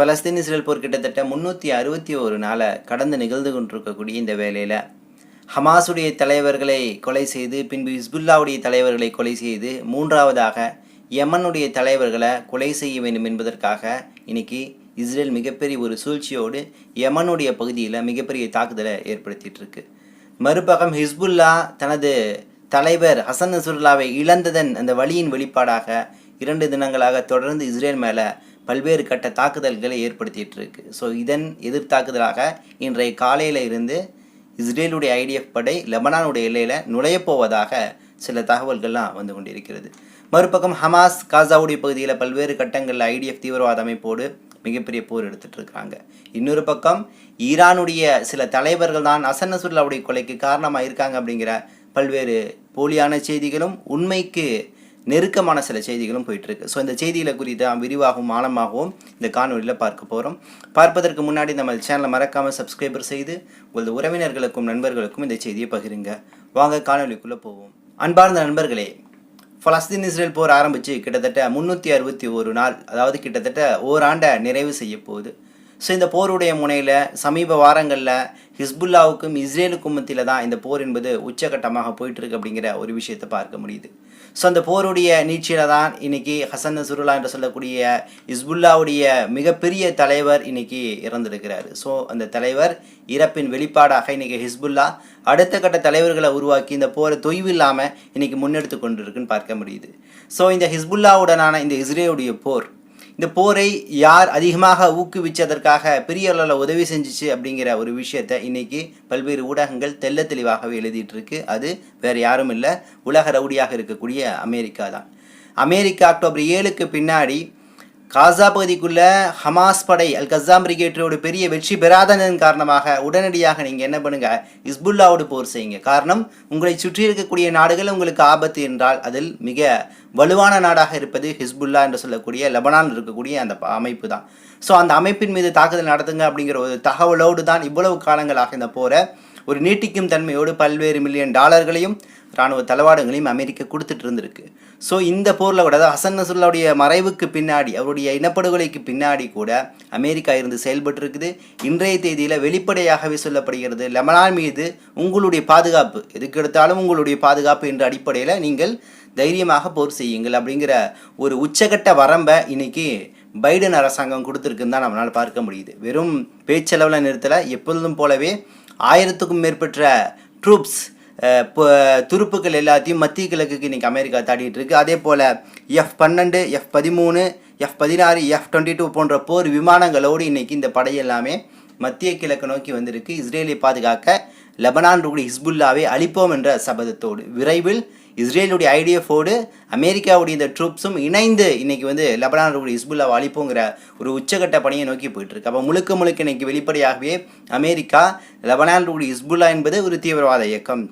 ஃபலஸ்தீன் Israel போர் கிட்டத்தட்ட முந்நூற்றி அறுபத்தி ஒரு நாளை கடந்து நிகழ்ந்து கொண்டிருக்கக்கூடிய இந்த வேலையில் ஹமாஸுடைய தலைவர்களை கொலை செய்து பின்பு ஹிஸ்புல்லாவுடைய தலைவர்களை கொலை செய்து மூன்றாவதாக யமனுடைய தலைவர்களை கொலை செய்ய வேண்டும் என்பதற்காக இன்னைக்கு இஸ்ரேல் மிகப்பெரிய ஒரு சூழ்ச்சியோடு யமனுடைய பகுதியில் மிகப்பெரிய தாக்குதலை ஏற்படுத்திகிட்டு இருக்கு மறுபக்கம் ஹிஸ்புல்லா தனது தலைவர் ஹசன் நசுருல்லாவை இழந்ததன் அந்த வழியின் வெளிப்பாடாக இரண்டு தினங்களாக தொடர்ந்து இஸ்ரேல் மேலே பல்வேறு கட்ட தாக்குதல்களை ஏற்படுத்திகிட்டு இருக்கு ஸோ இதன் எதிர்த்தாக்குதலாக இன்றைய காலையில் இருந்து இஸ்ரேலுடைய ஐடிஎஃப் படை லெபனானுடைய எல்லையில் நுழையப்போவதாக சில தகவல்கள்லாம் வந்து கொண்டிருக்கிறது. மறுபக்கம் ஹமாஸ் காசாவுடைய பகுதியில் பல்வேறு கட்டங்களில் ஐடிஎஃப் தீவிரவாத அமைப்போடு மிகப்பெரிய போர் எடுத்துகிட்டு இருக்கிறாங்க இன்னொரு பக்கம் ஈரானுடைய சில தலைவர்கள் தான் அசன்னசுல்லாவுடைய கொலைக்கு காரணமாக இருக்காங்க அப்படிங்கிற பல்வேறு போலியான செய்திகளும் உண்மைக்கு நெருக்கமான சில செய்திகளும் போயிட்டுருக்கு. ஸோ இந்த செய்திகளை குறித்து விரிவாகவும் ஆழமாகவும் இந்த காணொலியில் பார்க்க போகிறோம் பார்ப்பதற்கு முன்னாடி நம்ம சேனலை மறக்காமல் சப்ஸ்கிரைபர் செய்து உங்களது உறவினர்களுக்கும் நண்பர்களுக்கும் இந்த செய்தியை பகிருங்க. வாங்க காணொலிக்குள்ளே போவோம். அன்பார்ந்த நண்பர்களே பலஸ்தீன் இஸ்ரேல் போர் ஆரம்பித்து கிட்டத்தட்ட முந்நூற்றி அறுபத்தி ஒரு நாள் அதாவது கிட்டத்தட்ட ஓராண்டை நிறைவு செய்ய போகுது. ஸோ இந்த போருடைய முனையில் சமீப வாரங்களில் ஹிஸ்புல்லாவுக்கும் இஸ்ரேலுக்கும் மத்தியில் தான் இந்த போர் என்பது உச்சகட்டமாக போயிட்டுருக்கு அப்படிங்கிற ஒரு விஷயத்தை பார்க்க முடியுது. ஸோ அந்த போருடைய நீட்சியில் தான் இன்றைக்கி ஹசன் நசுருல்லா என்று சொல்லக்கூடிய இஸ்புல்லாவுடைய மிகப்பெரிய தலைவர் இன்றைக்கி இறந்திருக்கிறார். ஸோ அந்த தலைவர் இறப்பின் வெளிப்பாடாக இன்றைக்கி ஹிஸ்புல்லா அடுத்த கட்ட தலைவர்களை உருவாக்கி இந்த போரை தொய்வு இல்லாமல் இன்றைக்கி முன்னெடுத்து கொண்டு இருக்குன்னு பார்க்க முடியுது. ஸோ இந்த ஹிஸ்புல்லாவுடனான இந்த இஸ்ரேலுடைய போர் இந்த போரை யார் அதிகமாக ஊக்குவிச்சதற்காக பெரிய அளவில் உதவி செஞ்சுச்சு அப்படிங்கிற ஒரு விஷயத்தை இன்னைக்கு பல்வேறு ஊடகங்கள் தெள்ள தெளிவாகவே எழுதிட்டு இருக்கு அது வேற யாரும் இல்லை. உலக ரவுடியாக இருக்கக்கூடிய அமெரிக்கா தான். அமெரிக்கா அக்டோபர் ஏழுக்கு பின்னாடி காசா பகுதிக்குள்ள ஹமாஸ் படை அல் கசாம் பிரிகேட்டரோட பெரிய வெற்றி பெறாததன் காரணமாக உடனடியாக நீங்கள் என்ன பண்ணுங்க? இஸ்புல்லாவோடு போர் செய்யுங்க. காரணம் உங்களை சுற்றி இருக்கக்கூடிய நாடுகள் உங்களுக்கு ஆபத்து என்றால் அதில் மிக வலுவான நாடாக இருப்பது ஹிஸ்புல்லா என்று சொல்லக்கூடிய லெபனான் இருக்கக்கூடிய அந்த அமைப்பு தான். ஸோ அந்த அமைப்பின் மீது தாக்குதல் நடத்துங்க அப்படிங்கிற ஒரு தகவலோடு தான் இவ்வளவு காலங்களாக இந்த போரை ஒரு நீட்டிக்கும் தன்மையோடு பல்வேறு மில்லியன் டாலர்களையும் இராணுவ தளவாடங்களையும் அமெரிக்கா கொடுத்துட்டு இருந்திருக்கு. ஸோ இந்த போரில் கூட அதாவது ஹசன் நசுல்லாவுடைய மறைவுக்கு பின்னாடி அவருடைய இனப்படுகொலைக்கு பின்னாடி கூட அமெரிக்கா இருந்து செயல்பட்டு இருக்குது இன்றைய தேதியில் வெளிப்படையாகவே சொல்லப்படுகிறது லெபனான் மீது உங்களுடைய பாதுகாப்பு எதுக்கு எடுத்தாலும் உங்களுடைய பாதுகாப்பு என்ற அடிப்படையில் நீங்கள் தைரியமாக போர் செய்யுங்கள் அப்படிங்கிற ஒரு உச்சகட்ட வரம்பை இன்னைக்கு பைடன் அரசாங்கம் கொடுத்துருக்குன்னு தான் நம்மளால் பார்க்க முடியுது. வெறும் பேச்சளவில் நிறுத்தலை எப்பொழுதும் போலவே ஆயிரத்துக்கும் மேற்பட்ட ட்ரூப்ஸ் துருப்புக்கள் எல்லாத்தையும் மத்திய கிழக்குக்கு இன்றைக்கி அமெரிக்கா தாடிட்டு இருக்கு. அதே போல் எஃப் பன்னெண்டு எஃப் பதிமூணு எஃப் பதினாறு எஃப் டுவெண்ட்டி டூ போன்ற போர் விமானங்களோடு இன்றைக்கி இந்த படை எல்லாமே மத்திய கிழக்கு நோக்கி வந்திருக்கு. இஸ்ரேலை பாதுகாக்க லெபனான் கூட ஹிஸ்புல்லாவை அழிப்போம் என்ற சபதத்தோடு. விரைவில் இஸ்ரேலுடைய ஐடிஎஃபோடு அமெரிக்காவுடைய இந்த ட்ரூப்ஸும் இணைந்து இன்னைக்கு வந்து லெபனான் கூட இஸ்புல்லா அழிப்போங்கிற ஒரு உச்சகட்ட பணியை நோக்கி போயிட்டுருக்கு. அப்போ முழுக்க முழுக்க இன்னைக்கு வெளிப்படையாகவே அமெரிக்கா லெபனான் கூட இஸ்புல்லா என்பது ஒரு தீவிரவாத இயக்கம்.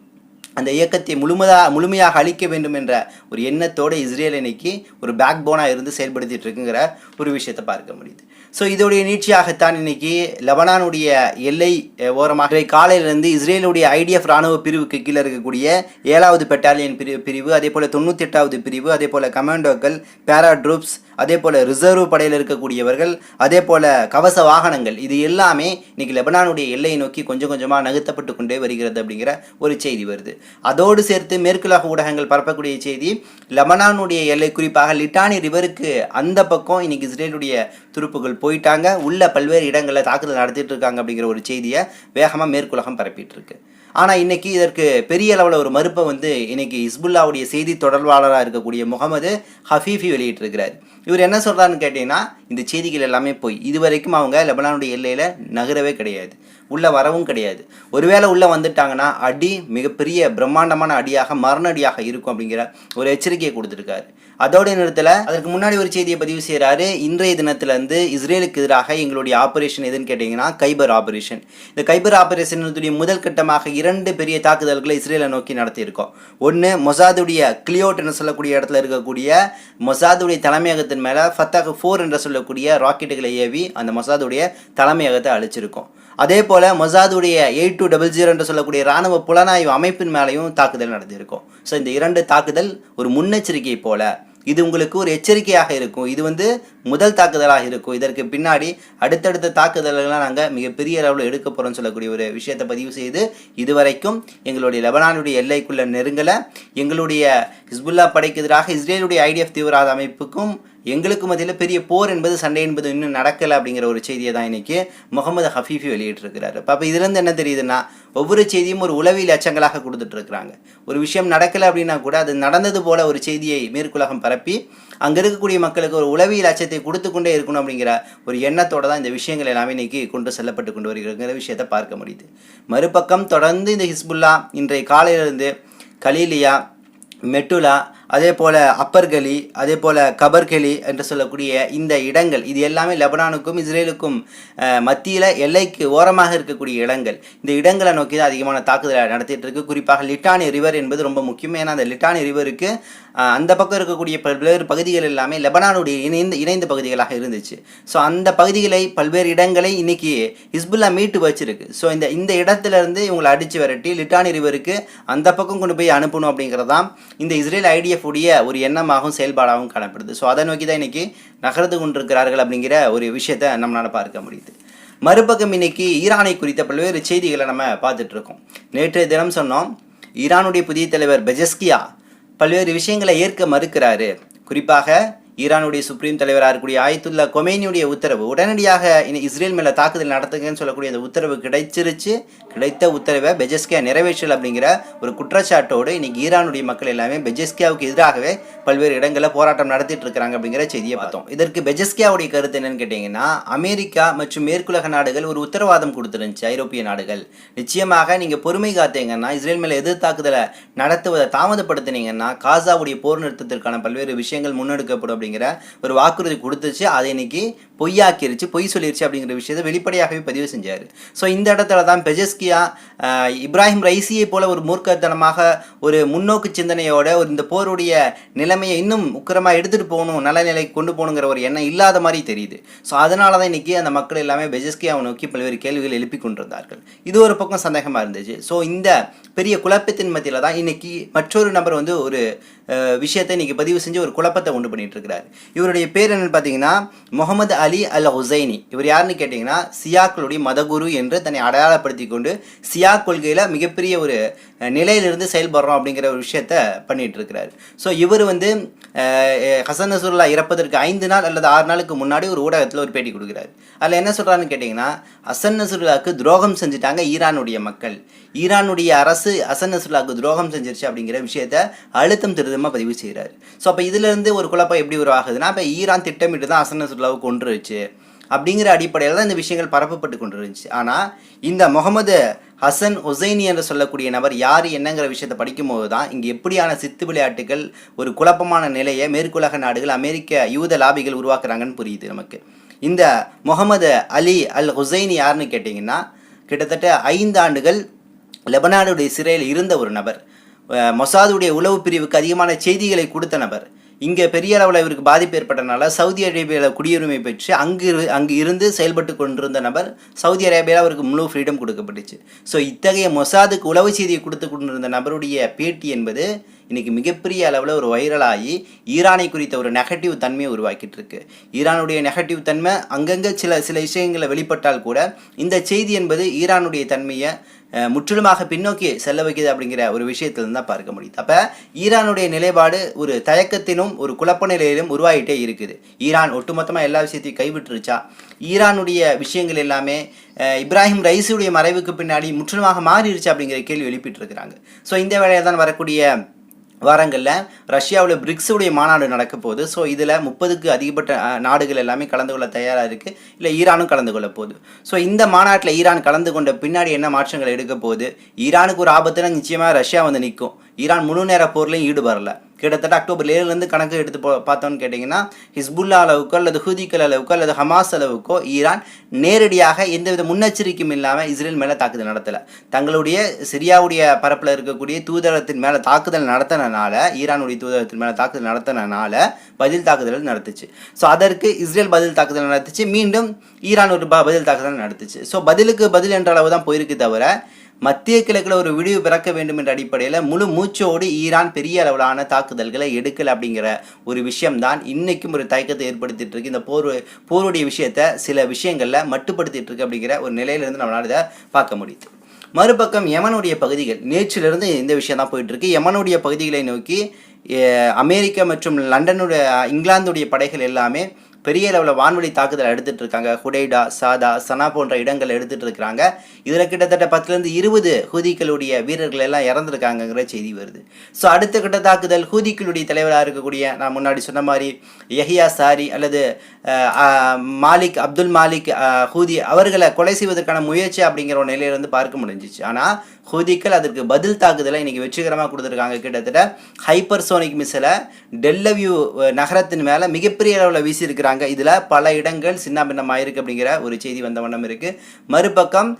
அந்த இயக்கத்தை முழுமதா முழுமையாக அழிக்க வேண்டும் என்ற ஒரு எண்ணத்தோடு இஸ்ரேல் இன்னைக்கு ஒரு பேக் போனாக இருந்து செயல்படுத்திட்டு இருக்குங்கிற ஒரு விஷயத்தை பார்க்க முடியுது. ஸோ இதோடைய நீட்சியாகத்தான் இன்னைக்கு லெபனானுடைய எல்லை ஓரமாக காலையிலிருந்து இஸ்ரேலுடைய ஐடிஎஃப் ராணுவ பிரிவுக்கு கீழே இருக்கக்கூடிய ஏழாவது பெட்டாலியன் பிரிவு பிரிவு அதே போல் தொண்ணூற்றி எட்டாவது பிரிவு அதே போல் கமாண்டோக்கள் பேரா ட்ரூப்ஸ் அதே போல் ரிசர்வ் படையில் இருக்கக்கூடியவர்கள் அதே போல் கவச வாகனங்கள் இது எல்லாமே இன்றைக்கி லெபனானுடைய எல்லையை நோக்கி கொஞ்சம் கொஞ்சமாக நகர்த்தப்பட்டு கொண்டே வருகிறது அப்படிங்கிற ஒரு செய்தி வருது. அதோடு சேர்த்து மேற்குலக ஊடகங்கள் பரப்பக்கூடிய செய்தி லெபனானுடைய எல்லை குறிப்பாக லிட்டானி ரிவருக்கு அந்த பக்கம் இன்னைக்கு இஸ்ரேலுடைய துருப்புகள் போயிட்டாங்க. உள்ள பல்வேறு இடங்களில் தாக்குதல் நடத்திட்டு இருக்காங்க அப்படிங்கிற ஒரு செய்தியை வேகமாக மேற்குலகம் பரப்பிட்டு இருக்கு. ஆனால் இன்னைக்கு இதற்கு பெரிய அளவில் ஒரு மறுப்பை வந்து இன்னைக்கு இஸ்புல்லாவுடைய செய்தி தொடர்பாளராக இருக்கக்கூடிய முகமது ஹஃபீஃபி வெளியிட்டிருக்கிறார். இவர் என்ன சொல்கிறாருன்னு கேட்டிங்கன்னா இந்த செய்திகள் எல்லாமே போய் இதுவரைக்கும் அவங்க லெபனானுடைய எல்லையில் நகரவே கிடையாது. உள்ளே வரவும் கிடையாது. ஒருவேளை உள்ளே வந்துட்டாங்கன்னா அடி மிகப்பெரிய பிரம்மாண்டமான அடியாக மரண அடியாக இருக்கும் அப்படிங்கிற ஒரு எச்சரிக்கையை கொடுத்துருக்காரு. அதோட நேரத்தில் அதற்கு முன்னாடி ஒரு செய்தியை பதிவு செய்கிறாரு இன்றைய தினத்திலேருந்து இஸ்ரேலுக்கு எதிராக எங்களுடைய ஆபரேஷன் எதுன்னு கேட்டிங்கன்னா கைபர் ஆபரேஷன். இந்த கைபர் ஆபரேஷனுடைய முதல் கட்டமாக இரண்டு பெரிய தாக்குதல்களை இஸ்ரேலை நோக்கி நடத்தியிருக்கோம். ஒன்று மொசாதுடைய கிளியோட் என்று சொல்லக்கூடிய இடத்துல இருக்கக்கூடிய மொசாதுடைய தலைமையகத்தின் மேலே ஃபத்தாக் ஃபோர் என்று சொல்லக்கூடிய ராக்கெட்டுகளை ஏவி அந்த மசாதுடைய தலைமையகத்தை அழிச்சிருக்கோம். அதே போல் மொசாதுடைய எயிட் டூ டபுள் ஜீரோ என்று சொல்லக்கூடிய இராணுவ புலனாய்வு அமைப்பின் மேலேயும் தாக்குதல் நடந்திருக்கும். ஸோ இந்த இரண்டு தாக்குதல் ஒரு முன்னெச்சரிக்கை போல. இது உங்களுக்கு ஒரு எச்சரிக்கையாக இருக்கும். இது வந்து முதல் தாக்குதலாக இருக்கும். இதற்கு பின்னாடி அடுத்தடுத்த தாக்குதல்கள்லாம் நாங்கள் மிகப்பெரிய அளவில் எடுக்க போகிறோம்னு சொல்லக்கூடிய ஒரு விஷயத்தை பதிவு செய்து இதுவரைக்கும் எங்களுடைய லெபனானுடைய எல்லைக்குள்ளே நெருங்கலை. எங்களுடைய ஹிஸ்புல்லா படைக்கு எதிராக இஸ்ரேலுடைய ஐடிஎஃப் தீவிரவாத அமைப்புக்கும் எங்களுக்கு மத்தியில் பெரிய போர் என்பது சண்டை என்பது இன்னும் நடக்கலை அப்படிங்கிற ஒரு செய்தியை தான் இன்னைக்கு முகமது ஹஃபீஃபி வெளியிட்டிருக்கிறாரு. அப்போ இதுலேருந்து என்ன தெரியுதுன்னா ஒவ்வொரு செய்தியும் ஒரு உளவியல் அச்சங்களாக கொடுத்துட்ருக்குறாங்க ஒரு விஷயம் நடக்கலை அப்படின்னா கூட அது நடந்தது போல ஒரு செய்தியை மேற்குலகம் பரப்பி அங்கே இருக்கக்கூடிய மக்களுக்கு ஒரு உளவியல் அச்சத்தை கொடுத்து கொண்டே இருக்கணும் அப்படிங்கிற ஒரு எண்ணத்தோட தான் இந்த விஷயங்கள் எல்லாமே இன்னைக்கு கொண்டு செல்லப்பட்டு கொண்டு வருகிறங்கிற விஷயத்தை பார்க்க முடியுது. மறுபக்கம் தொடர்ந்து இந்த ஹிஸ்புல்லா இன்றைய காலையிலிருந்து கலீலியா மெட்டுலா அதே போல் அப்பர்கலி அதே போல் கபர்கலி என்று சொல்லக்கூடிய இந்த இடங்கள் இது எல்லாமே லெபனானுக்கும் இஸ்ரேலுக்கும் மத்தியில் எல்லைக்கு ஓரமாக இருக்கக்கூடிய இடங்கள். இந்த இடங்களை நோக்கி தான் அதிகமான தாக்குதலை நடத்திட்டு இருக்கு. குறிப்பாக லிட்டானி ரிவர் என்பது ரொம்ப முக்கியம் ஏன்னா அந்த லிட்டானி ரிவருக்கு அந்த பக்கம் இருக்கக்கூடிய பல்வேறு பகுதிகள் எல்லாமே லெபனானுடைய இணைந்த இணைந்த பகுதிகளாக இருந்துச்சு. ஸோ அந்த பகுதிகளை பல்வேறு இடங்களை இன்னைக்கு ஹிஸ்புல்லா மீட்டு வச்சிருக்கு. ஸோ இந்த இந்த இடத்துலேருந்து இவங்களை அடித்து விரட்டி லிட்டானி ரிவருக்கு அந்த பக்கம் கொண்டு போய் அனுப்பணும் அப்படிங்கிறதான் இந்த இஸ்ரேல் ஐடிஎஃப் உடைய ஒரு எண்ணமாகவும் செயல்பாடாகவும் காணப்படுது. ஸோ அதை நோக்கி தான் இன்றைக்கி நகர்ந்து கொண்டிருக்கிறார்கள் அப்படிங்கிற ஒரு விஷயத்தை நம்மளால் பார்க்க முடியுது. மறுபக்கம் இன்னைக்கு ஈரானை குறித்த பல்வேறு செய்திகளை நம்ம பார்த்துட்ருக்கோம் நேற்றைய தினம் சொன்னோம் ஈரானுடைய புதிய தலைவர் பெஜஸ்கியா பல்வேறு விஷயங்களை ஏற்க மறுக்கிறாரு. குறிப்பாக ஈரானுடைய சுப்ரீம் தலைவராக இருக்கக்கூடிய ஆயத்துல்லா கொமேனியுடைய உத்தரவு உடனடியாக இனி இஸ்ரேல் மேலே தாக்குதல் நடத்துங்கன்னு சொல்லக்கூடிய அந்த உத்தரவு கிடைச்சிருச்சு. கிடைத்த உத்தரவை பெஜஸ்கியா நிறைவேற்றல் அப்படிங்கிற ஒரு குற்றச்சாட்டோடு இன்னைக்கு ஈரானுடைய மக்கள் எல்லாமே பெஜஸ்கியாவுக்கு எதிராகவே பல்வேறு இடங்களில் போராட்டம் நடத்திட்டு இருக்கிறாங்க அப்படிங்கிற செய்தியை பார்த்தோம். இதற்கு பெஜஸ்கியாவுடைய கருத்து என்னன்னு கேட்டிங்கன்னா அமெரிக்கா மற்றும் மேற்குலக நாடுகள் ஒரு உத்தரவாதம் கொடுத்துருந்துச்சு ஐரோப்பிய நாடுகள். நிச்சயமாக நீங்கள் பொறுமை காத்தீங்கன்னா இஸ்ரேல் மேலே எதிர் தாக்குதலை நடத்துவதை தாமதப்படுத்தினீங்கன்னா காசாவுடைய போர் நிறுத்தத்திற்கான பல்வேறு விஷயங்கள் முன்னெடுக்கப்படும் அப்படிங்கிற ஒரு வாக்குறுதி கொடுத்துச்சு. அதை இன்னைக்கு பொய்யாக்கிருச்சு பொய் சொல்லிருச்சு அப்படிங்கிற விஷயத்தை வெளிப்படையாகவே பதிவு செஞ்சார். ஸோ இந்த இடத்துல தான் பெஜஸ்கியா இப்ராஹிம் ரைசியை போல ஒரு மூர்க்கத்தனமாக ஒரு முன்னோக்கு சிந்தனையோட ஒரு இந்த போருடைய நிலைமையை இன்னும் உக்கிரமாக எடுத்துகிட்டு போகணும் நல்ல நிலைக்கு கொண்டு போகணுங்கிற ஒரு எண்ணம் இல்லாத மாதிரி தெரியுது. ஸோ அதனால தான் இன்னைக்கு அந்த மக்கள் எல்லாமே பெஜஸ்கியாவை நோக்கி பல்வேறு கேள்விகள் எழுப்பி கொண்டிருந்தார்கள். இது ஒரு பக்கம் சந்தேகமாக இருந்துச்சு. ஸோ இந்த பெரிய குழப்பத்தின் மத்தியில் தான் இன்றைக்கி மற்றொரு நபர் வந்து ஒரு விஷயத்தை இன்னைக்கு பதிவு செஞ்சு ஒரு குழப்பத்தை உண்டு பண்ணிகிட்டு இருக்கிறார். இவருடைய பேர் என்னன்னு பார்த்தீங்கன்னா முகமது அலி அலி அல் ஹுசைனி இவர் யாருன்னு கேட்டிங்கன்னா சியாக்களுடைய மதகுரு என்று தன்னை அடையாளப்படுத்தி கொண்டு சியா கொள்கையில் மிகப்பெரிய ஒரு நிலையிலிருந்து செயல்படுறோம் அப்படிங்கிற ஒரு விஷயத்த பண்ணிகிட்டு இருக்கிறார் ஸோ இவர் வந்து ஹசன் நசூர்லா இறப்பதற்கு ஐந்து நாள் அல்லது ஆறு நாளுக்கு முன்னாடி ஒரு ஊடகத்தில் ஒரு பேட்டி கொடுக்குறாரு. அதில் என்ன சொல்கிறாருன்னு கேட்டிங்கன்னா ஹசன் நசூர்லாவுக்கு துரோகம் செஞ்சுட்டாங்க ஈரானுடைய மக்கள். ஈரானுடைய அரசு ஹசன் நசூர்லாவுக்கு துரோகம் செஞ்சிருச்சு அப்படிங்கிற விஷயத்த அழுத்தம் திருத்தமாக பதிவு செய்கிறார் ஸோ அப்போ இதிலிருந்து ஒரு குழப்பம் எப்படி உருவாகுதுன்னா இப்போ ஈரான் திட்டமிட்டு தான் ஹசன் கொன்று கொண்டுருச்சு அப்படிங்கிற அடிப்படையில் தான் இந்த விஷயங்கள் பரப்பப்பட்டு கொண்டு இருந்துச்சு ஆனால் இந்த முகமது ஹசன் ஹுசைனி என்று சொல்லக்கூடிய நபர் யார் என்னங்கிற விஷயத்தை படிக்கும்போது தான் இங்கே எப்படியான சித்து விளையாட்டுகள் ஒரு குழப்பமான நிலையை மேற்குலக நாடுகள் அமெரிக்க யூத லாபிகள் உருவாக்குறாங்கன்னு புரியுது நமக்கு. இந்த முகமது அலி அல் ஹுசைனி யாருன்னு கேட்டிங்கன்னா கிட்டத்தட்ட ஐந்து ஆண்டுகள் லெபனானுடைய சிறையில் இருந்த ஒரு நபர். அஹ் மொசாதுடைய உளவு பிரிவுக்கு அதிகமான செய்திகளை கொடுத்த நபர். இங்கே பெரிய அளவில் இவருக்கு பாதிப்பு ஏற்பட்டனால சவுதி அரேபியாவில் குடியுரிமை பெற்று அங்கு அங்கு இருந்து செயல்பட்டு கொண்டிருந்த நபர் சவுதி அரேபியாவில் அவருக்கு முழு ஃப்ரீடம் கொடுக்கப்பட்டுச்சு. ஸோ இத்தகைய மொசாதுக்கு உளவு செய்தியை கொடுத்து கொண்டிருந்த நபருடைய பேட்டி என்பது இன்றைக்கி மிகப்பெரிய அளவில் ஒரு வைரலாகி ஈரானை குறித்த ஒரு நெகட்டிவ் தன்மையை உருவாக்கிட்டு இருக்கு ஈரானுடைய நெகட்டிவ் தன்மை அங்கங்கே சில சில விஷயங்களை வெளிப்பட்டால் கூட இந்த செய்தி என்பது ஈரானுடைய தன்மையை முற்றிலுமாக பின்னோக்கி செல்ல வைக்குது அப்படிங்கிற ஒரு விஷயத்துல தான் பார்க்க முடியுது. அப்போ ஈரானுடைய நிலைப்பாடு ஒரு தயக்கத்திலும் ஒரு குழப்ப நிலையிலும் உருவாகிட்டே இருக்குது. ஈரான் ஒட்டுமொத்தமாக எல்லா விஷயத்தையும் கைவிட்டுருச்சா? ஈரானுடைய விஷயங்கள் எல்லாமே இப்ராஹிம் ரைஸுடைய மறைவுக்கு பின்னாடி முற்றிலுமாக மாறிடுச்சு அப்படிங்கிற கேள்வி எழுப்பிட்டு இருக்கிறாங்க. ஸோ இந்த வேலையை தான் வரக்கூடிய வாரங்களில் ரஷ்யாவில் பிரிக்ஸுடைய மாநாடு நடக்க போகுது. ஸோ இதில் முப்பதுக்கு அதிகப்பட்ட நாடுகள் எல்லாமே கலந்து கொள்ள தயாராக இருக்குது இல்லை ஈரானும் கலந்து கொள்ள போகுது. ஸோ இந்த மாநாட்டில் ஈரான் கலந்து கொண்ட பின்னாடி என்ன மாற்றங்கள் எடுக்க போகுது? ஈரானுக்கு ஒரு ஆபத்துனா நிச்சயமாக ரஷ்யா வந்து நிற்கும் ஈரான் முழு நேர போர்லையும் ஈடுபடலை. கிட்டத்தட்ட அக்டோபர் ஏழுலேருந்து கணக்கு எடுத்து போ பார்த்தோன்னு கேட்டிங்கன்னா ஹிஸ்புல்லா அளவுக்கோ அல்லது ஹூதிக்கள் அளவுக்கோ அல்லது ஹமாஸ் அளவுக்கோ ஈரான் நேரடியாக எந்தவித முன்னெச்சரிக்கையும் இல்லாமல் இஸ்ரேல் மேலே தாக்குதல் நடத்தலை. தங்களுடைய சிரியாவுடைய பரப்பில் இருக்கக்கூடிய தூதரகத்தின் மேலே தாக்குதல் நடத்தினால ஈரானுடைய தூதரகத்தின் மேலே தாக்குதல் நடத்தினால பதில் தாக்குதல் நடத்துச்சு. ஸோ அதற்கு இஸ்ரேல் பதில் தாக்குதல் நடத்துச்சு. மீண்டும் ஈரான் ஒரு ப- பதில் தாக்குதல் நடத்துச்சு. ஸோ பதிலுக்கு பதில் என்ற அளவு தான் போயிருக்கு தவிர மத்திய கிழக்கில் ஒரு விடிவு பிறக்க வேண்டும் என்ற அடிப்படையில் முழு மூச்சோடு ஈரான் பெரிய அளவிலான தாக்குதல்களை எடுக்கல அப்படிங்கிற ஒரு விஷயம்தான் இன்னைக்கும் ஒரு தயக்கத்தை ஏற்படுத்திட்டு இருக்கு. இந்த போர் போருடைய விஷயத்தை சில விஷயங்களில் மட்டுப்படுத்திட்டு இருக்கு அப்படிங்கிற ஒரு நிலையிலிருந்து நம்மளால் இதை பார்க்க முடியுது. மறுபக்கம் யமனுடைய பகுதிகள் நேற்றிலிருந்து இந்த விஷயம் தான் போயிட்டு இருக்கு. யமனுடைய பகுதிகளை நோக்கி அமெரிக்கா மற்றும் லண்டனுடைய இங்கிலாந்துடைய படைகள் எல்லாமே பெரிய லெவலில் வான்வழி தாக்குதல் எடுத்துகிட்டு இருக்காங்க. ஹுடைடா சாதா சனா போன்ற இடங்கள் எடுத்துகிட்டு இருக்கிறாங்க. இதில் கிட்டத்தட்ட பத்துலேருந்து இருபது ஹூதிக்களுடைய வீரர்கள் எல்லாம் இறந்துருக்காங்கங்கிற செய்தி வருது. ஸோ அடுத்த கட்ட தாக்குதல் ஹூதிக்களுடைய தலைவராக இருக்கக்கூடிய நான் முன்னாடி சொன்ன மாதிரி யஹியா சாரி அல்லது மாலிக் அப்துல் மாலிக் ஹூதி அவர்களை கொலை செய்வதற்கான முயற்சி அப்படிங்கிற ஒரு நிலையிலிருந்து பார்க்க முடிஞ்சிச்சு. ஆனால் ஹூதிக்கள் அதற்கு பதில் தாக்குதலை இன்றைக்கி வெற்றிகரமாக கொடுத்துருக்காங்க. கிட்டத்தட்ட ஹைப்பர்சோனிக் மிசலை டெல்லவியூ நகரத்தின் மேலே மிகப்பெரிய அளவில் வீசியிருக்கிறாங்க. இதில் பல இடங்கள் சின்ன பின்னமாயிருக்கு அப்படிங்கிற ஒரு செய்தி வந்த வண்ணம் இருக்குது மறுபக்கம்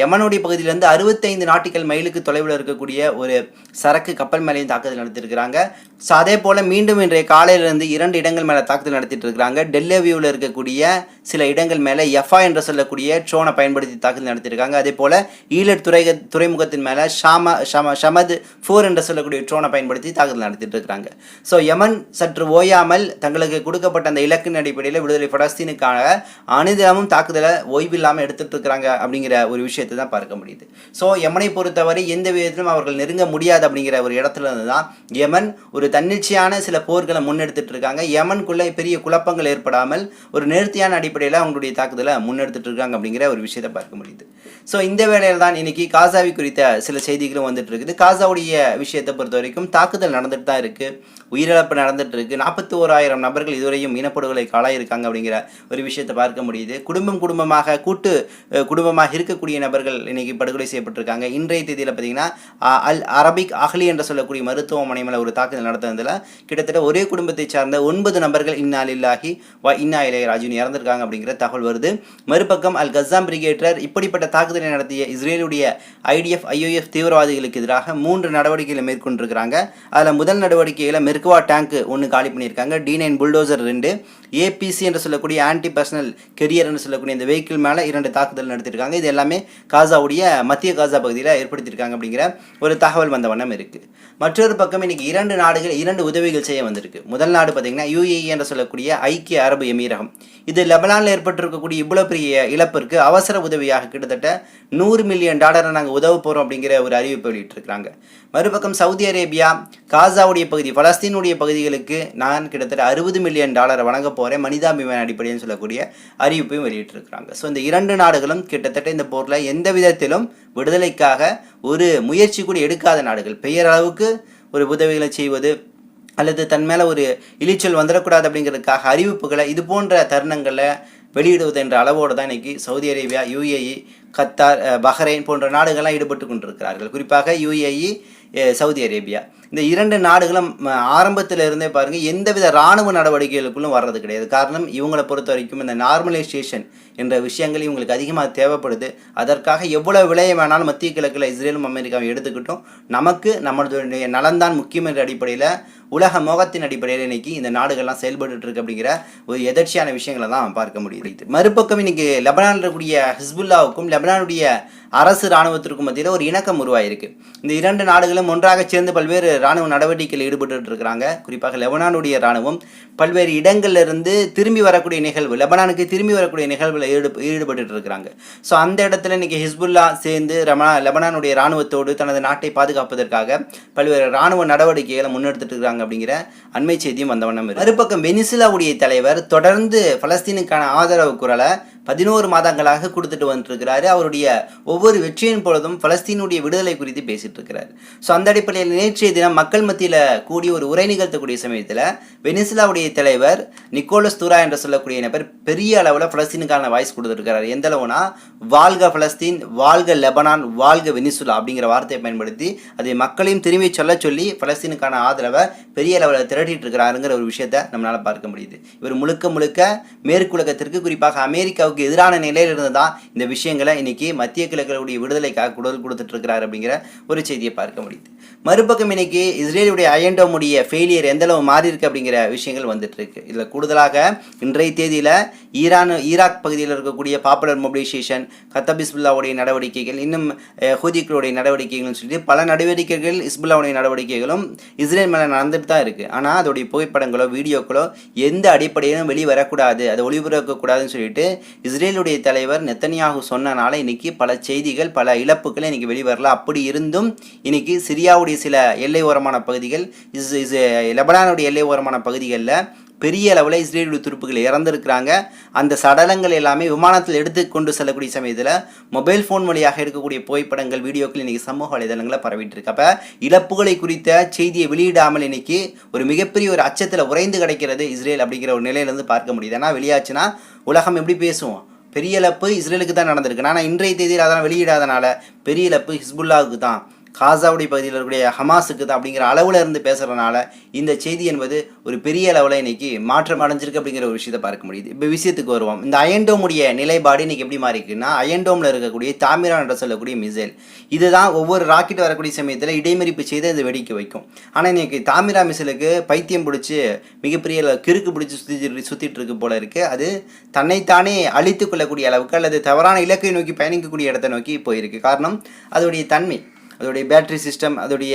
யமனுடைய பகுதியிலேருந்து அறுபத்தைந்து நாட்டிக்கல் மைலுக்கு தொலைவில் இருக்கக்கூடிய ஒரு சரக்கு கப்பல் மேலேயும் தாக்குதல் நடத்தியிருக்கிறாங்க. ஸோ அதே போல் மீண்டும் இன்றைய காலையிலிருந்து இரண்டு இடங்கள் மேலே தாக்குதல் நடத்திட்டு இருக்கிறாங்க டெல்லவியூவில் இருக்கக்கூடிய சில இடங்கள் மேலே எஃப்ஆ என்று சொல்லக்கூடிய ட்ரோனை பயன்படுத்தி தாக்குதல் நடத்தியிருக்காங்க. அதே போல் ஈலட் துறை துறைமுகத்தின் மேலே ஷாம ஷம ஷமது ஃபோர் என்று சொல்லக்கூடிய ட்ரோனை பயன்படுத்தி தாக்குதல் நடத்திட்டு இருக்கிறாங்க ஸோ யமன் சற்று ஓயாமல் தங்களுக்கு கொடுக்கப்பட்ட அந்த இலக்கின் அடிப்படையில் விடுதலை பலஸ்தீனுக்கான அனுதினமும் தாக்குதலை ஓய்வில்லாமல் எடுத்துட்டு இருக்கிறாங்க அப்படிங்கிற ஒரு விஷயத்தை தான் பார்க்க முடியுது. ஸோ எமனை பொறுத்தவரை எந்த விதத்திலும் அவர்கள் நெருங்க முடியாது அப்படிங்கிற ஒரு இடத்துல இருந்து தான் யமன் ஒரு தன்னிச்சையான சில போர்களை முன்னெடுத்துட்டு இருக்காங்க. யமனுக்குள்ளே பெரிய குழப்பங்கள் ஏற்படாமல் ஒரு நேர்த்தியான அடிப்படையில் அவங்களுடைய தாக்குதலை முன்னெடுத்துட்டு இருக்காங்க அப்படிங்கிற ஒரு விஷயத்தை பார்க்க முடியுது. ஸோ இந்த வேளையில் தான் இன்னைக்கு காசாவை குறித்த சில செய்திகளும் வந்துட்டு இருக்குது. காசாவுடைய விஷயத்தை பொறுத்த வரைக்கும் தாக்குதல் நடந்துட்டு தான் இருக்கு. உயிரிழப்பு நடந்துட்டு இருக்கு. நாற்பத்தி ஓராயிரம் நபர்கள் இதுவரையும் இனப்படுகொலை காலாயிருக்காங்க அப்படிங்கிற ஒரு விஷயத்தை பார்க்க முடியுது. குடும்பம் குடும்பமாக கூட்டு குடும்பமாக இருக்கக்கூடிய நபர்கள் இன்றைக்கி படுகொலை செய்யப்பட்டிருக்காங்க. இன்றைய தேதியில் பார்த்தீங்கன்னா அல் அரபிக் அஹ்லி என்று சொல்லக்கூடிய மருத்துவமனை மேலே ஒரு தாக்குதல் நடத்துனதில் கிட்டத்தட்ட ஒரே குடும்பத்தை சார்ந்த ஒன்பது நபர்கள் இன்னாலில்லாஹி வ இன்னா இளைய ராஜுன் இறந்திருக்காங்க அப்படிங்கிற தகவல் வருது. மறுபக்கம் அல் கசாம் பிரிகேட்டர் இப்படிப்பட்ட தாக்குதலை நடத்திய இஸ்ரேலுடைய ஐடிஎஃப் ஐஓஎஃப் தீவிரவாதிகளுக்கு எதிராக மூன்று நடவடிக்கைகளை மேற்கொண்டிருக்கிறாங்க. அதில் முதல் நடவடிக்கையில் மெர்குவா டேங்க் ஒன்று காலி பண்ணியிருக்காங்க. டி நைன் புல்டோசர் ரெண்டு ஏபிசி என்று சொல்லக்கூடிய ஆன்டி பர்சனல் கெரியர் என்று சொல்லக்கூடிய இந்த வெஹிக்கிள் மேலே இரண்டு தாக்குதல் நடத்தியிருக்காங்க இது எல்லாமே காசாவுடைய மத்திய காசா பகுதியில் ஏற்படுத்தியிருக்காங்க அப்படிங்கிற ஒரு தகவல் வந்த வண்ணம் இருக்குது மற்றொரு பக்கம் இன்னைக்கு இரண்டு நாடுகள் இரண்டு உதவிகள் செய்ய வந்திருக்கு. முதல் நாடு பார்த்தீங்கன்னா யுஏஇ என்று சொல்லக்கூடிய ஐக்கிய அரபு எமீரகம். இது லெபனானில் ஏற்பட்டிருக்கக்கூடிய இவ்வளோ பெரிய இழப்பிற்கு அவசர உதவியாக கிட்டத்தட்ட நூறு மில்லியன் டாலரை நாங்கள் உதவ போகிறோம் அப்படிங்கிற ஒரு அறிவிப்பு வெளியிட்டிருக்கிறாங்க. மறுபக்கம் சவுதி அரேபியா காசாவுடைய பகுதி பலஸ்தீனுடைய பகுதிகளுக்கு நான் கிட்டத்தட்ட அறுபது மில்லியன் டாலரை வழங்க போகிறேன் மனிதாபிமான அடிப்படையில் சொல்லக்கூடிய அறிவிப்பையும் வெளியிட்டிருக்கிறாங்க. ஸோ இந்த இரண்டு நாடுகளும் கிட்டத்தட்ட இந்த போரில் எந்த விதத்திலும் விடுதலைக்காக ஒரு முயற்சி கூட எடுக்காத நாடுகள். பெயரளவுக்கு ஒரு உதவிகளை செய்வது அல்லது தன் மேலே ஒரு இழிச்சல் வந்துடக்கூடாது அப்படிங்கிறதுக்காக அறிவிப்புகளை இது போன்ற தருணங்களை வெளியிடுவது என்ற அளவோடு தான் இன்றைக்கி Saudi Arabia UAE Qatar Bahrain போன்ற நாடுகள்லாம் ஈடுபட்டு கொண்டிருக்கிறார்கள் குறிப்பாக யுஏஇ சவுதி அரேபியா. இந்த இரண்டு நாடுகளும் ஆரம்பத்தில் இருந்தே பாருங்கள் எந்தவித இராணுவ நடவடிக்கைகளுக்குள்ளும் வர்றது கிடையாது. காரணம் இவங்களை பொறுத்த வரைக்கும் இந்த நார்மலைசேஷன் என்ற விஷயங்கள் இவங்களுக்கு அதிகமாக தேவைப்படுது. அதற்காக எவ்வளவு விலையை வேணாலும் மத்திய கிழக்கில் இஸ்ரேலும் அமெரிக்காவும் எடுத்துக்கிட்டோம். நமக்கு நம்மளுடைய நலன்தான் முக்கியம் என்ற அடிப்படையில் உலக மோகத்தின் அடிப்படையில் இன்னைக்கு இந்த நாடுகள்லாம் செயல்பட்டு இருக்கு அப்படிங்கிற ஒரு எதர்ச்சியான விஷயங்களை தான் பார்க்க முடியுது. மறுபக்கம் இன்னைக்கு லெபனானில் இருக்கக்கூடிய ஹிஸ்புல்லாவுக்கும் லெபனானுடைய அரசு இராணுவத்திற்கும் மத்தியில் ஒரு இணக்கம் உருவாயிருக்கு. இந்த இரண்டு நாடுகளும் ஒன்றாக சேர்ந்து பல்வேறு இராணுவ நடவடிக்கையில் ஈடுபட்டு இருக்கிறாங்க. குறிப்பாக லெபனானுடைய இராணுவம் பல்வேறு இடங்கள்ல இருந்து திரும்பி வரக்கூடிய நிகழ்வு லெபனானுக்கு திரும்பி வரக்கூடிய நிகழ்வில் ஈடு ஈடுபட்டு இருக்கிறாங்க. ஸோ அந்த இடத்துல இன்னைக்கு ஹிஸ்புல்லா சேர்ந்து ரமணா லெபனானுடைய இராணுவத்தோடு தனது நாட்டை பாதுகாப்பதற்காக பல்வேறு இராணுவ நடவடிக்கைகளை முன்னெடுத்துட்டு இருக்காங்க அப்படிங்கிற அண்மை செய்தியும் வந்த வண்ணம் மறுபக்கம் வெனிசுலாவுடைய தலைவர் தொடர்ந்து பலஸ்தீனுக்கான ஆதரவு குரலை பதினோரு மாதங்களாக கொடுத்துட்டு வந்துருக்கிறாரு. அவருடைய ஒவ்வொரு வெற்றியின் பொழுதும் பலஸ்தீனுடைய விடுதலை குறித்து பேசிட்டு இருக்கிறார். ஸோ அந்த அடிப்படையில் நேற்றைய தினம் மக்கள் மத்தியில் கூடி ஒரு உரை நிகழ்த்தக்கூடிய சமயத்தில் வெனிசுலாவுடைய தலைவர் நிக்கோலஸ் துரா என்று சொல்லக்கூடிய நபர் பெரிய அளவில் பலஸ்தீனுக்கான வாய்ஸ் கொடுத்துருக்கிறார். எந்த அளவுனா வாழ்க பலஸ்தீன் வாழ்க லெபனான் வாழ்க வெனிசுலா அப்படிங்கிற வார்த்தையை பயன்படுத்தி அதை மக்களையும் திரும்பி சொல்ல சொல்லி பலஸ்தீனுக்கான ஆதரவை பெரிய அளவில் திரட்டிட்டு இருக்கிறாருங்கிற ஒரு விஷயத்தை நம்மளால் பார்க்க முடியுது. இவர் முழுக்க முழுக்க மேற்குலகத்திற்கு குறிப்பாக அமெரிக்காவுக்கு எதிரான நிலையில் இருந்து தான் இந்த விஷயங்களை இன்னைக்கு மத்திய கிழக்குடைய விடுதலைக்காக குடல் கொடுத்துட்டு இருக்கிறார் அப்படிங்கிற ஒரு செய்தியை பார்க்க முடியுது. மறுபக்கம் இன்னைக்கு இஸ்ரேலுடைய அயண்டோமுடைய ஃபெயிலியர் எந்த அளவு மாறி இருக்கு அப்படிங்கிற விஷயங்கள் வந்துட்டு இருக்கு இதில் கூடுதலாக இன்றைய தேதியில் ஈரான் ஈராக் பகுதியில் இருக்கக்கூடிய பாப்புலர் மொபிலைசேஷன் கத்தப் இஸ்புல்லாவுடைய நடவடிக்கைகள் இன்னும் ஹூதிக்களுடைய நடவடிக்கைகள்னு சொல்லிட்டு பல நடவடிக்கைகள் இஸ்புல்லாவுடைய நடவடிக்கைகளும் இஸ்ரேல் மேலே நடந்துட்டு தான் இருக்கு. ஆனால் அதோடைய புகைப்படங்களோ வீடியோக்களோ எந்த அடிப்படையிலும் வெளியே வரக்கூடாது அதை ஒளிபரப்பக்கூடாதுன்னு சொல்லிட்டு இஸ்ரேலுடைய தலைவர் நெத்தனியாகு சொன்னனால இன்னைக்கு பல செய்திகள் பல இழப்புகள் இன்னைக்கு வெளிவரல. அப்படி இருந்தும் இன்னைக்கு சிரியாவுடைய சில எல்லை ஓரமான பகுதிகள் இஸ் இஸ் லெபனானுடைய எல்லை ஓரமான பகுதிகளில் பெரிய அளவில் இஸ்ரேலுடைய துருப்புகள் இறந்துருக்கிறாங்க. அந்த சடலங்கள் எல்லாமே விமானத்தில் எடுத்து கொண்டு செல்லக்கூடிய சமயத்தில் மொபைல் ஃபோன் வழியாக எடுக்கக்கூடிய புகைப்படங்கள் வீடியோக்கள் இன்றைக்கி சமூக வலைதளங்களில் பரவிட்டு இருக்கு அப்போ இழப்புகளை குறித்த செய்தியை வெளியிடாமல் இன்னைக்கு ஒரு மிகப்பெரிய ஒரு அச்சத்தில் உறைந்து கிடைக்கிறது இஸ்ரேல் அப்படிங்கிற ஒரு நிலையிலேருந்து பார்க்க முடியுது. ஏன்னா வெளியாச்சுன்னா உலகம் எப்படி பேசுவோம் பெரிய இழப்பு இஸ்ரேலுக்கு தான் நடந்திருக்கு. ஆனால் இன்றைய தேதியில் அதெல்லாம் வெளியிடாதனால பெரிய இழப்பு ஹிஸ்புல்லாவுக்கு தான் காசாவுடைய பகுதியில் இருக்கக்கூடிய ஹமாஸுக்கு தான் அப்படிங்கிற அளவில் இருந்து பேசுகிறனால இந்த செய்தி என்பது ஒரு பெரிய அளவில் இன்றைக்கி மாற்றம் அடைஞ்சிருக்கு அப்படிங்கிற ஒரு விஷயத்தை பார்க்க முடியுது. இப்போ விஷயத்துக்கு வருவோம். இந்த அயன்டோமுடைய நிலைப்பாடு இன்னைக்கு எப்படி மாறி இருக்குன்னா அயன்டோமில் இருக்கக்கூடிய தாமிரா என்று சொல்லக்கூடிய மிசைல். இதுதான் ஒவ்வொரு ராக்கெட் வரக்கூடிய சமயத்தில் இடைமறிப்பு செய்து அது வெடிக்க வைக்கும். ஆனால் இன்னைக்கு தாமிரா மிசைலுக்கு பைத்தியம் பிடிச்சி மிகப்பெரிய கிறுக்கு பிடிச்சி சுற்றி சுற்றிட்டு இருக்கு போல இருக்குது அது தன்னைத்தானே அழித்து கொள்ளக்கூடிய அளவுக்கு அல்லது தவறான இலக்கை நோக்கி பயணிக்கக்கூடிய இடத்தை நோக்கி போயிருக்கு. காரணம் அதோடைய தன்மை. அதோடைய பேட்டரி சிஸ்டம் அதோடைய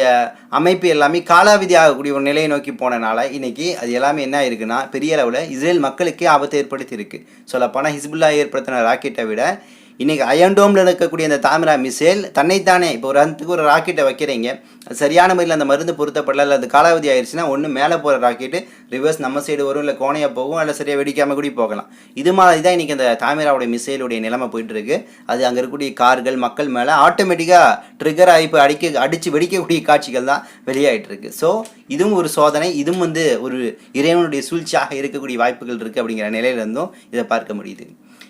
அமைப்பு எல்லாமே காலாவதி ஆகக்கூடிய ஒரு நிலையை நோக்கி போனனால இன்னைக்கு அது எல்லாமே என்ன இருக்குன்னா பெரிய அளவில் இஸ்ரேல் மக்களுக்கே ஆபத்தை ஏற்படுத்தி இருக்கு சொல்லப்போனால் ஹிஸ்புல்லா ஏற்படுத்தின ராக்கெட்டை விட இன்றைக்கி அயன்டோமில் இருக்கக்கூடிய அந்த தாமிரா மிசைல் தன்னைத்தானே இப்போ ஒரு அந்துக்கு ஒரு ராக்கெட்டை வைக்கிறீங்க. சரியான முறையில் அந்த மருந்து பொருத்தப்படல இல்லை அது காலாவதி ஆயிடுச்சுன்னா ஒன்று மேலே போகிற ராக்கெட்டு ரிவர்ஸ் நம்ம சைடு வரும் இல்லை கோணையாக போகும் இல்லை சரியாக வெடிக்காமல் கூட போகலாம். இது மாதிரி தான் இன்றைக்கி அந்த தாமிராவுடைய மிசைலுடைய நிலைமை போயிட்டுருக்கு. அது அங்கே இருக்கக்கூடிய கார்கள் மக்கள் மேலே ஆட்டோமேட்டிக்காக ட்ரிகர் ஆகி இப்போ அடிக்க அடித்து வெடிக்கக்கூடிய காட்சிகள் தான் வெளியாகிட்டுருக்கு ஸோ இதுவும் ஒரு சோதனை. இதுவும் வந்து ஒரு இறைவனுடைய சூழ்ச்சியாக இருக்கக்கூடிய வாய்ப்புகள் இருக்குது அப்படிங்கிற நிலையிலிருந்தும் இதை பார்க்க முடியுது.